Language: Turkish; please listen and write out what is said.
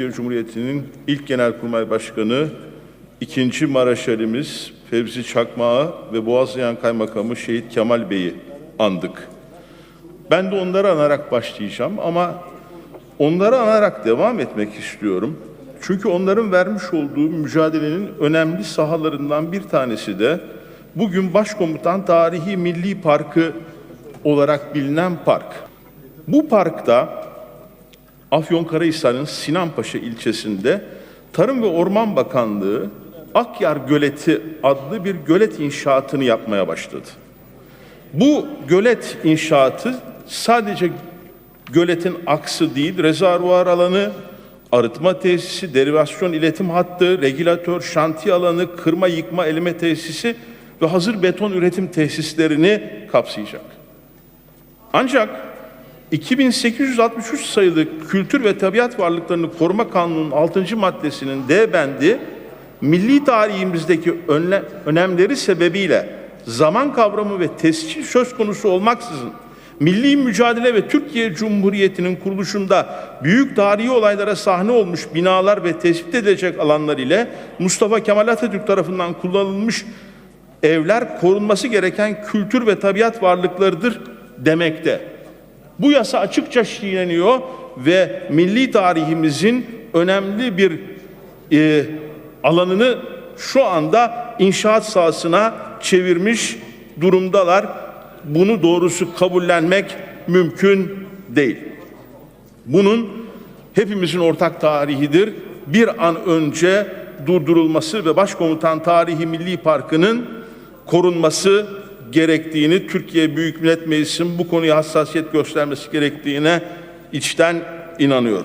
Cumhuriyeti'nin ilk Genelkurmay Başkanı, ikinci Maraşalimiz Fevzi Çakmağı ve Boğaziyan Kaymakamı Şehit Kemal Bey'i andık. Ben de onları anarak başlayacağım ama onları anarak devam etmek istiyorum. Çünkü onların vermiş olduğu mücadelenin önemli sahalarından bir tanesi de bugün Başkomutan Tarihi Milli Parkı olarak bilinen park. Bu parkta Afyonkarahisar'ın Sinanpaşa ilçesinde Tarım ve Orman Bakanlığı Akyar Göleti adlı bir gölet inşaatını yapmaya başladı. Bu gölet inşaatı sadece göletin aksı değil, rezervuar alanı, arıtma tesisi, derivasyon iletim hattı, regülatör, şantiye alanı, kırma yıkma eleme tesisi ve hazır beton üretim tesislerini kapsayacak. Ancak 2863 sayılı Kültür ve Tabiat Varlıklarını Koruma Kanunu'nun 6. maddesinin D bendi milli tarihimizdeki önle, önemleri sebebiyle zaman kavramı ve tescil söz konusu olmaksızın milli mücadele ve Türkiye Cumhuriyeti'nin kuruluşunda büyük tarihi olaylara sahne olmuş binalar ve tespit edilecek alanlar ile Mustafa Kemal Atatürk tarafından kullanılmış evler korunması gereken kültür ve tabiat varlıklarıdır demekte. Bu yasa açıkça şiirleniyor ve milli tarihimizin önemli bir e, alanını şu anda inşaat sahasına çevirmiş durumdalar. Bunu doğrusu kabullenmek mümkün değil. Bunun hepimizin ortak tarihidir. Bir an önce durdurulması ve Başkomutan Tarihi Milli Parkı'nın korunması gerektiğini, Türkiye Büyük Millet Meclisi'nin bu konuya hassasiyet göstermesi gerektiğine içten inanıyorum.